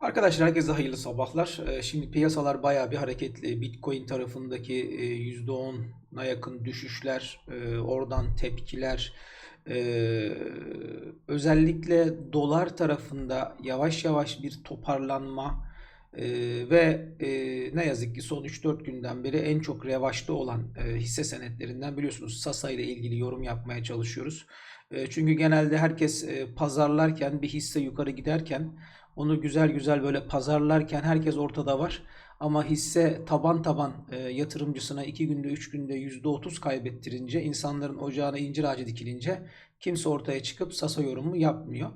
Arkadaşlar herkese hayırlı sabahlar. Ee, Şimdi piyasalar bayağı bir hareketli. Bitcoin tarafındaki e, %10'a yakın düşüşler, e, oradan tepkiler, e, özellikle dolar tarafında yavaş yavaş bir toparlanma e, ve e, ne yazık ki son 3-4 günden beri en çok revaçta olan e, hisse senetlerinden biliyorsunuz Sasa ile ilgili yorum yapmaya çalışıyoruz. E, Çünkü genelde herkes e, pazarlarken bir hisse yukarı giderken onu güzel güzel böyle pazarlarken herkes ortada var. Ama hisse taban taban e, yatırımcısına 2 günde 3 günde %30 kaybettirince insanların ocağına incir ağacı dikilince kimse ortaya çıkıp Sasa yorumu yapmıyor.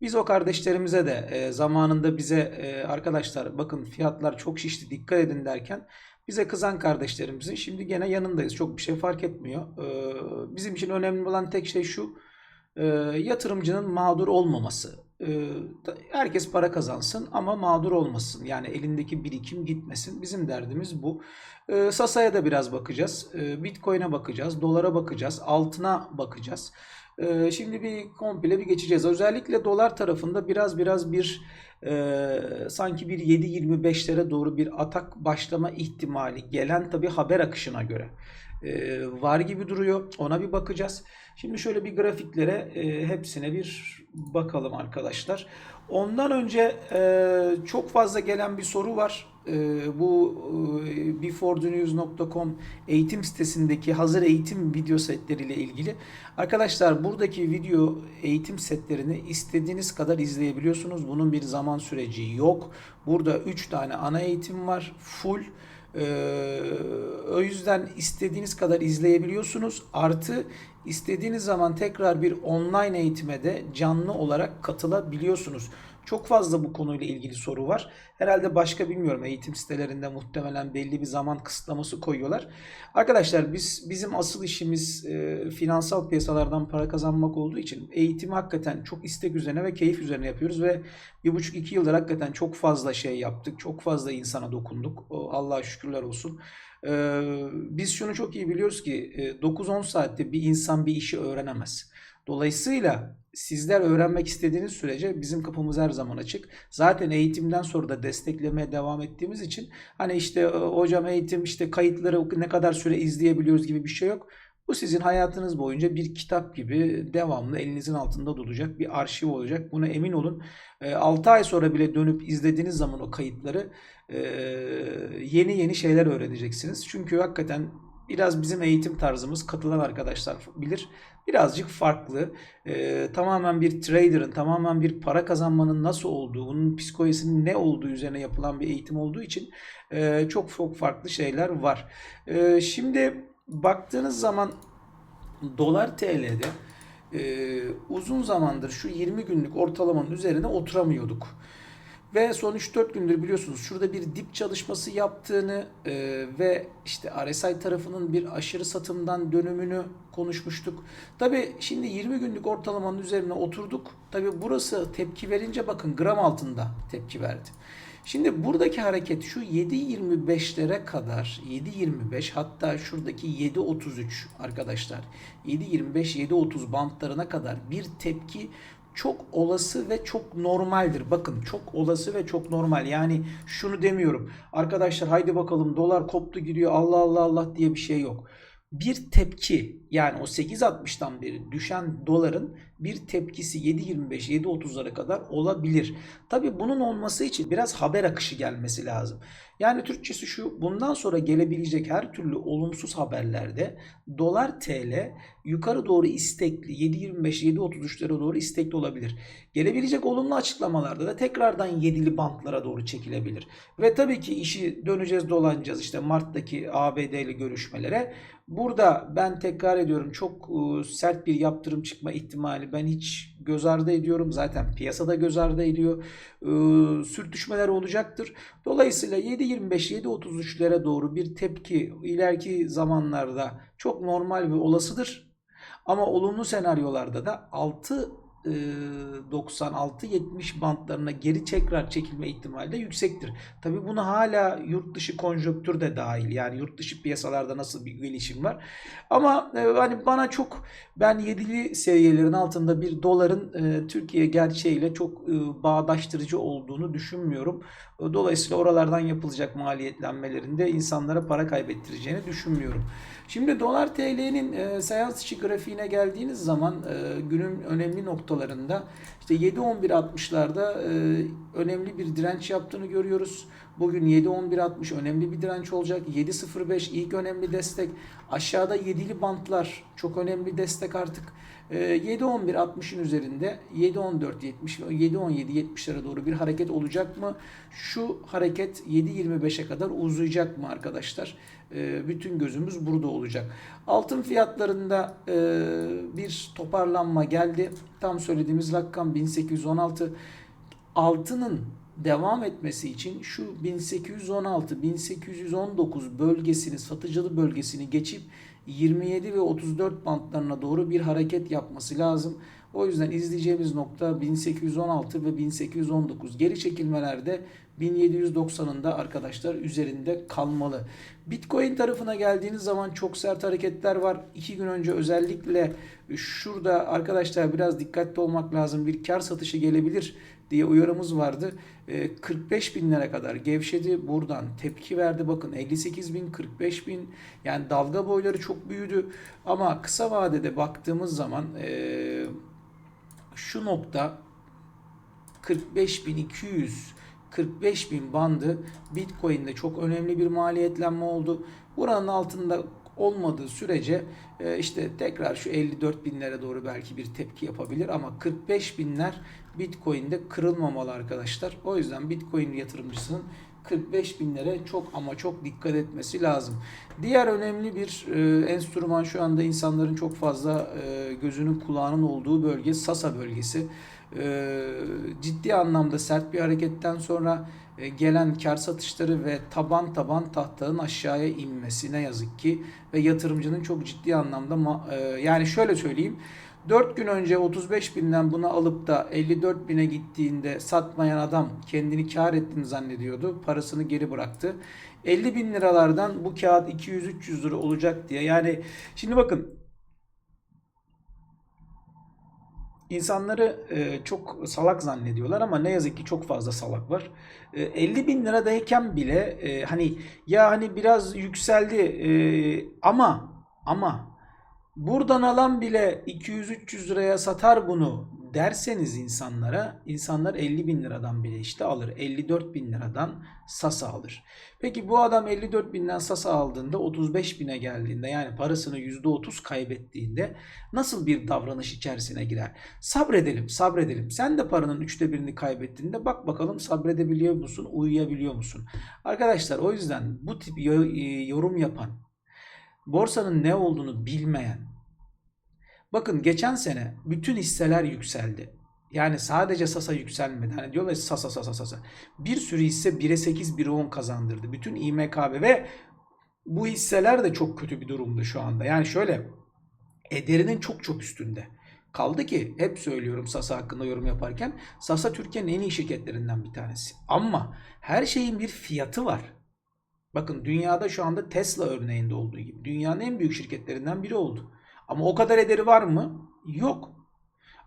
Biz o kardeşlerimize de e, zamanında bize e, arkadaşlar bakın fiyatlar çok şişti dikkat edin derken bize kızan kardeşlerimizin şimdi gene yanındayız. Çok bir şey fark etmiyor. E, bizim için önemli olan tek şey şu e, yatırımcının mağdur olmaması. E, da- herkes para kazansın ama mağdur olmasın. Yani elindeki birikim gitmesin. Bizim derdimiz bu. E, Sasa'ya da biraz bakacağız. E, Bitcoin'e bakacağız. Dolara bakacağız. Altına bakacağız. Şimdi bir komple bir geçeceğiz. Özellikle dolar tarafında biraz biraz bir e, sanki bir 7.25'lere doğru bir atak başlama ihtimali gelen tabii haber akışına göre var gibi duruyor. Ona bir bakacağız. Şimdi şöyle bir grafiklere e, hepsine bir bakalım arkadaşlar. Ondan önce e, çok fazla gelen bir soru var. E, bu e, beforethenews.com eğitim sitesindeki hazır eğitim video setleriyle ilgili. Arkadaşlar buradaki video eğitim setlerini istediğiniz kadar izleyebiliyorsunuz. Bunun bir zaman süreci yok. Burada 3 tane ana eğitim var. Full. Ee, o yüzden istediğiniz kadar izleyebiliyorsunuz. Artı istediğiniz zaman tekrar bir online eğitime de canlı olarak katılabiliyorsunuz. Çok fazla bu konuyla ilgili soru var. Herhalde başka bilmiyorum eğitim sitelerinde muhtemelen belli bir zaman kısıtlaması koyuyorlar. Arkadaşlar biz bizim asıl işimiz e, finansal piyasalardan para kazanmak olduğu için eğitimi hakikaten çok istek üzerine ve keyif üzerine yapıyoruz ve bir buçuk iki yıldır hakikaten çok fazla şey yaptık. Çok fazla insana dokunduk. Allah'a şükürler olsun. Ee, biz şunu çok iyi biliyoruz ki e, 9-10 saatte bir insan bir işi öğrenemez. Dolayısıyla sizler öğrenmek istediğiniz sürece bizim kapımız her zaman açık. Zaten eğitimden sonra da desteklemeye devam ettiğimiz için hani işte e, hocam eğitim işte kayıtları ne kadar süre izleyebiliyoruz gibi bir şey yok. Bu sizin hayatınız boyunca bir kitap gibi devamlı elinizin altında duracak bir arşiv olacak. Buna emin olun. 6 ay sonra bile dönüp izlediğiniz zaman o kayıtları e, yeni yeni şeyler öğreneceksiniz. Çünkü hakikaten biraz bizim eğitim tarzımız katılan arkadaşlar bilir. Birazcık farklı. E, tamamen bir trader'ın, tamamen bir para kazanmanın nasıl olduğu, bunun psikolojisinin ne olduğu üzerine yapılan bir eğitim olduğu için e, çok çok farklı şeyler var. E, şimdi baktığınız zaman dolar TL'de e, uzun zamandır şu 20 günlük ortalamanın üzerine oturamıyorduk. Ve son 3-4 gündür biliyorsunuz şurada bir dip çalışması yaptığını e, ve işte RSI tarafının bir aşırı satımdan dönümünü konuşmuştuk. Tabi şimdi 20 günlük ortalamanın üzerine oturduk. Tabi burası tepki verince bakın gram altında tepki verdi. Şimdi buradaki hareket şu 7.25'lere kadar 7.25 hatta şuradaki 7.33 arkadaşlar 7.25 7.30 bantlarına kadar bir tepki çok olası ve çok normaldir. Bakın çok olası ve çok normal. Yani şunu demiyorum. Arkadaşlar haydi bakalım dolar koptu gidiyor Allah Allah Allah diye bir şey yok. Bir tepki yani o 8.60'dan beri düşen doların bir tepkisi 7.25 7.30'lara kadar olabilir. Tabi bunun olması için biraz haber akışı gelmesi lazım. Yani Türkçesi şu bundan sonra gelebilecek her türlü olumsuz haberlerde dolar TL yukarı doğru istekli 7.25 7.33'lere doğru istekli olabilir. Gelebilecek olumlu açıklamalarda da tekrardan 7'li bantlara doğru çekilebilir. Ve tabii ki işi döneceğiz dolanacağız işte Mart'taki ABD'li görüşmelere. Burada ben tekrar ediyorum çok e, sert bir yaptırım çıkma ihtimali ben hiç göz ardı ediyorum. Zaten piyasada göz ardı ediyor. E, sürtüşmeler olacaktır. Dolayısıyla 7.25 7.33'lere doğru bir tepki ileriki zamanlarda çok normal ve olasıdır. Ama olumlu senaryolarda da 6 e, 96-70 bantlarına geri tekrar çekilme ihtimali de yüksektir. Tabi bunu hala yurt dışı konjonktür de dahil. Yani yurt dışı piyasalarda nasıl bir gelişim var. Ama e, hani bana çok ben 7'li seviyelerin altında bir doların e, Türkiye gerçeğiyle çok e, bağdaştırıcı olduğunu düşünmüyorum. Dolayısıyla oralardan yapılacak maliyetlenmelerinde insanlara para kaybettireceğini düşünmüyorum. Şimdi dolar TL'nin e, seans içi grafiğine geldiğiniz zaman e, günün önemli noktalarında işte 7.11.60'larda e, önemli bir direnç yaptığını görüyoruz. Bugün 7.11.60 önemli bir direnç olacak. 7.05 ilk önemli destek. Aşağıda 7'li bantlar çok önemli destek artık. E, 7.11.60'ın üzerinde 7.14.70 ve 7.17.70'lere doğru bir hareket olacak mı? Şu hareket 7.25'e kadar uzayacak mı arkadaşlar? E, bütün gözümüz burada olacak. Altın fiyatlarında e, bir toparlanma geldi. Tam söylediğimiz rakam 1816. Altının devam etmesi için şu 1816-1819 bölgesini, satıcılı bölgesini geçip 27 ve 34 bantlarına doğru bir hareket yapması lazım. O yüzden izleyeceğimiz nokta 1816 ve 1819. Geri çekilmelerde 1790'ın da arkadaşlar üzerinde kalmalı. Bitcoin tarafına geldiğiniz zaman çok sert hareketler var. İki gün önce özellikle şurada arkadaşlar biraz dikkatli olmak lazım. Bir kar satışı gelebilir diye uyarımız vardı. 45 binlere kadar gevşedi. Buradan tepki verdi. Bakın 58 bin, 45 bin. Yani dalga boyları çok büyüdü. Ama kısa vadede baktığımız zaman şu nokta 45.200 45 bin bandı Bitcoin'de çok önemli bir maliyetlenme oldu. Buranın altında olmadığı sürece işte tekrar şu 54 binlere doğru belki bir tepki yapabilir ama 45 binler Bitcoin'de kırılmamalı arkadaşlar. O yüzden Bitcoin yatırımcısının 45 binlere çok ama çok dikkat etmesi lazım. Diğer önemli bir e, enstrüman şu anda insanların çok fazla e, gözünün kulağının olduğu bölge Sasa bölgesi. E, ciddi anlamda sert bir hareketten sonra e, gelen kar satışları ve taban taban tahtanın aşağıya inmesi ne yazık ki ve yatırımcının çok ciddi anlamda e, yani şöyle söyleyeyim 4 gün önce 35 binden bunu alıp da 54 bine gittiğinde satmayan adam kendini kar ettiğini zannediyordu. Parasını geri bıraktı. 50 bin liralardan bu kağıt 200-300 lira olacak diye. Yani şimdi bakın İnsanları e, çok salak zannediyorlar ama ne yazık ki çok fazla salak var. E, 50 bin liradayken bile e, hani ya hani biraz yükseldi e, ama ama buradan alan bile 200-300 liraya satar bunu derseniz insanlara insanlar 50 bin liradan bile işte alır. 54 bin liradan Sasa alır. Peki bu adam 54 binden Sasa aldığında 35 bine geldiğinde yani parasını %30 kaybettiğinde nasıl bir davranış içerisine girer? Sabredelim sabredelim. Sen de paranın üçte birini kaybettiğinde bak bakalım sabredebiliyor musun uyuyabiliyor musun? Arkadaşlar o yüzden bu tip yorum yapan borsanın ne olduğunu bilmeyen Bakın geçen sene bütün hisseler yükseldi. Yani sadece Sasa yükselmedi. Hani diyorlar Sasa Sasa Sasa. Bir sürü hisse 1'e 8 1'e 10 kazandırdı. Bütün İMKB ve bu hisseler de çok kötü bir durumda şu anda. Yani şöyle ederinin çok çok üstünde. Kaldı ki hep söylüyorum Sasa hakkında yorum yaparken Sasa Türkiye'nin en iyi şirketlerinden bir tanesi. Ama her şeyin bir fiyatı var. Bakın dünyada şu anda Tesla örneğinde olduğu gibi dünyanın en büyük şirketlerinden biri oldu. Ama o kadar ederi var mı? Yok.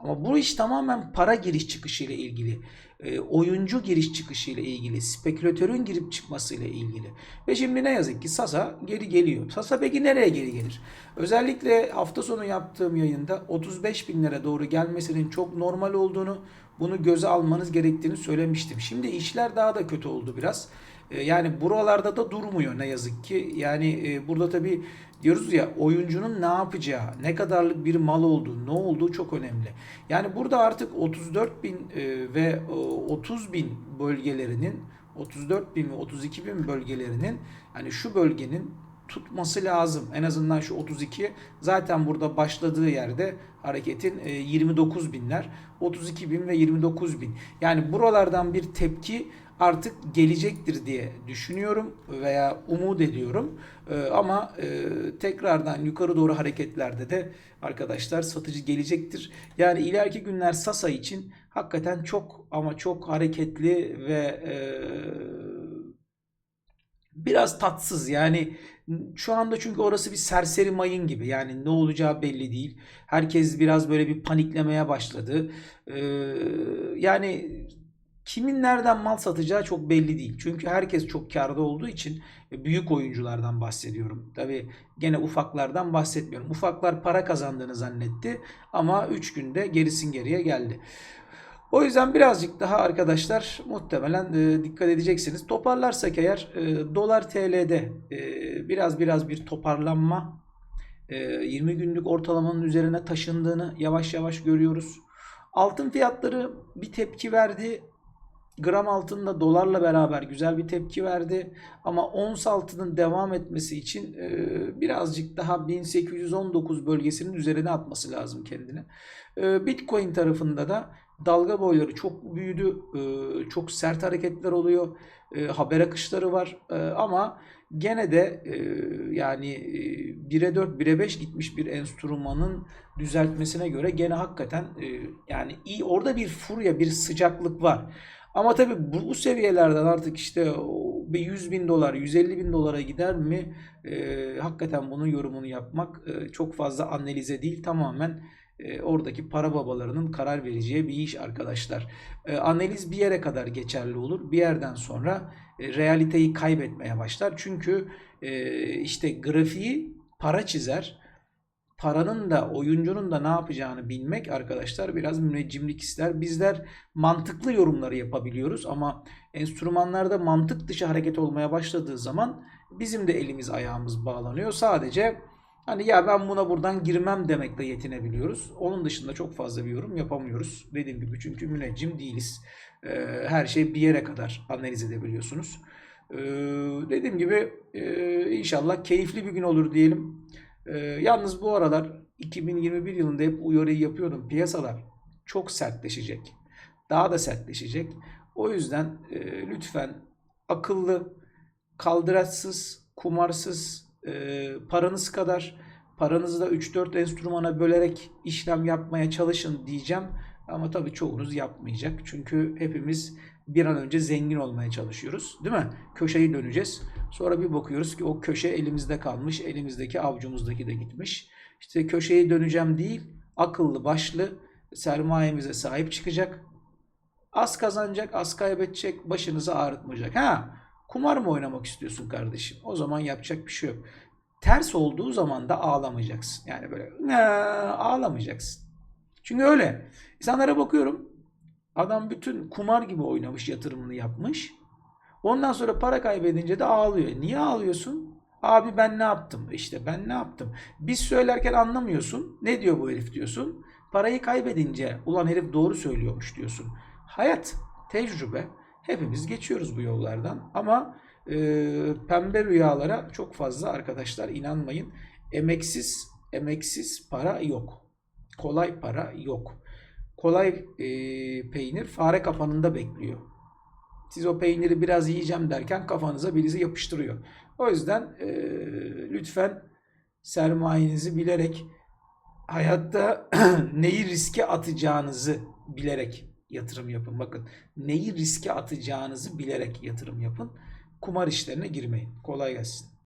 Ama bu iş tamamen para giriş çıkışı ile ilgili. E, oyuncu giriş çıkışı ile ilgili. Spekülatörün girip çıkması ile ilgili. Ve şimdi ne yazık ki Sasa geri geliyor. Sasa peki nereye geri gelir? Özellikle hafta sonu yaptığım yayında 35 binlere doğru gelmesinin çok normal olduğunu, bunu göze almanız gerektiğini söylemiştim. Şimdi işler daha da kötü oldu biraz. E, yani buralarda da durmuyor ne yazık ki. Yani e, burada tabii diyoruz ya oyuncunun ne yapacağı, ne kadarlık bir mal olduğu, ne olduğu çok önemli. Yani burada artık 34 bin e, ve 30 bin bölgelerinin 34 bin ve 32 bin bölgelerinin hani şu bölgenin tutması lazım. En azından şu 32 zaten burada başladığı yerde hareketin 29 binler 32 bin ve 29 bin. Yani buralardan bir tepki artık gelecektir diye düşünüyorum veya umut ediyorum. Ee, ama e, tekrardan yukarı doğru hareketlerde de arkadaşlar satıcı gelecektir. Yani ileriki günler Sasa için hakikaten çok ama çok hareketli ve e, biraz tatsız yani şu anda çünkü orası bir serseri mayın gibi yani ne olacağı belli değil. Herkes biraz böyle bir paniklemeye başladı. Ee, yani kimin nereden mal satacağı çok belli değil. Çünkü herkes çok karda olduğu için e, büyük oyunculardan bahsediyorum. Tabi gene ufaklardan bahsetmiyorum. Ufaklar para kazandığını zannetti ama 3 günde gerisin geriye geldi. O yüzden birazcık daha arkadaşlar muhtemelen e, dikkat edeceksiniz. Toparlarsak eğer e, dolar TL'de e, biraz biraz bir toparlanma e, 20 günlük ortalamanın üzerine taşındığını yavaş yavaş görüyoruz. Altın fiyatları bir tepki verdi. Gram altında dolarla beraber güzel bir tepki verdi. Ama ons altının devam etmesi için e, birazcık daha 1819 bölgesinin üzerine atması lazım kendini. E, Bitcoin tarafında da dalga boyları çok büyüdü. E, çok sert hareketler oluyor. Haber akışları var. Ama gene de yani e, 1'e 4, 1'e 5 gitmiş bir enstrümanın düzeltmesine göre gene hakikaten yani iyi orada bir furya, bir sıcaklık var. Ama tabii bu, bu seviyelerden artık işte bir 100 bin dolar, 150 bin dolara gider mi? E, hakikaten bunun yorumunu yapmak e, çok fazla analize değil. Tamamen e, oradaki para babalarının karar vereceği bir iş arkadaşlar. E, analiz bir yere kadar geçerli olur. Bir yerden sonra e, realiteyi kaybetmeye başlar. Çünkü e, işte grafiği para çizer paranın da oyuncunun da ne yapacağını bilmek arkadaşlar biraz müneccimlik ister. Bizler mantıklı yorumları yapabiliyoruz ama enstrümanlarda mantık dışı hareket olmaya başladığı zaman bizim de elimiz ayağımız bağlanıyor. Sadece hani ya ben buna buradan girmem demekle yetinebiliyoruz. Onun dışında çok fazla bir yorum yapamıyoruz. Dediğim gibi çünkü müneccim değiliz. Ee, her şey bir yere kadar analiz edebiliyorsunuz. Ee, dediğim gibi e, inşallah keyifli bir gün olur diyelim. Ee, yalnız bu aralar 2021 yılında hep uyarıyı yapıyordum. Piyasalar çok sertleşecek. Daha da sertleşecek. O yüzden e, lütfen akıllı, kaldıraçsız, kumarsız, e, paranız kadar paranızı da 3-4 enstrümana bölerek işlem yapmaya çalışın diyeceğim. Ama tabii çoğunuz yapmayacak. Çünkü hepimiz bir an önce zengin olmaya çalışıyoruz. Değil mi? Köşeyi döneceğiz. Sonra bir bakıyoruz ki o köşe elimizde kalmış. Elimizdeki avucumuzdaki de gitmiş. İşte köşeyi döneceğim değil, akıllı başlı sermayemize sahip çıkacak. Az kazanacak, az kaybedecek, başınızı ağrıtmayacak. Ha, kumar mı oynamak istiyorsun kardeşim? O zaman yapacak bir şey yok. Ters olduğu zaman da ağlamayacaksın. Yani böyle ağlamayacaksın. Çünkü öyle. İnsanlara bakıyorum. Adam bütün kumar gibi oynamış, yatırımını yapmış. Ondan sonra para kaybedince de ağlıyor. Niye ağlıyorsun? Abi ben ne yaptım? İşte ben ne yaptım? Biz söylerken anlamıyorsun. Ne diyor bu herif diyorsun. Parayı kaybedince ulan herif doğru söylüyormuş diyorsun. Hayat, tecrübe. Hepimiz geçiyoruz bu yollardan. Ama e, pembe rüyalara çok fazla arkadaşlar inanmayın. Emeksiz, emeksiz para yok. Kolay para yok. Kolay e, peynir fare kafanında bekliyor. Siz o peyniri biraz yiyeceğim derken kafanıza birisi yapıştırıyor. O yüzden e, lütfen sermayenizi bilerek hayatta neyi riske atacağınızı bilerek yatırım yapın. Bakın neyi riske atacağınızı bilerek yatırım yapın. Kumar işlerine girmeyin. Kolay gelsin.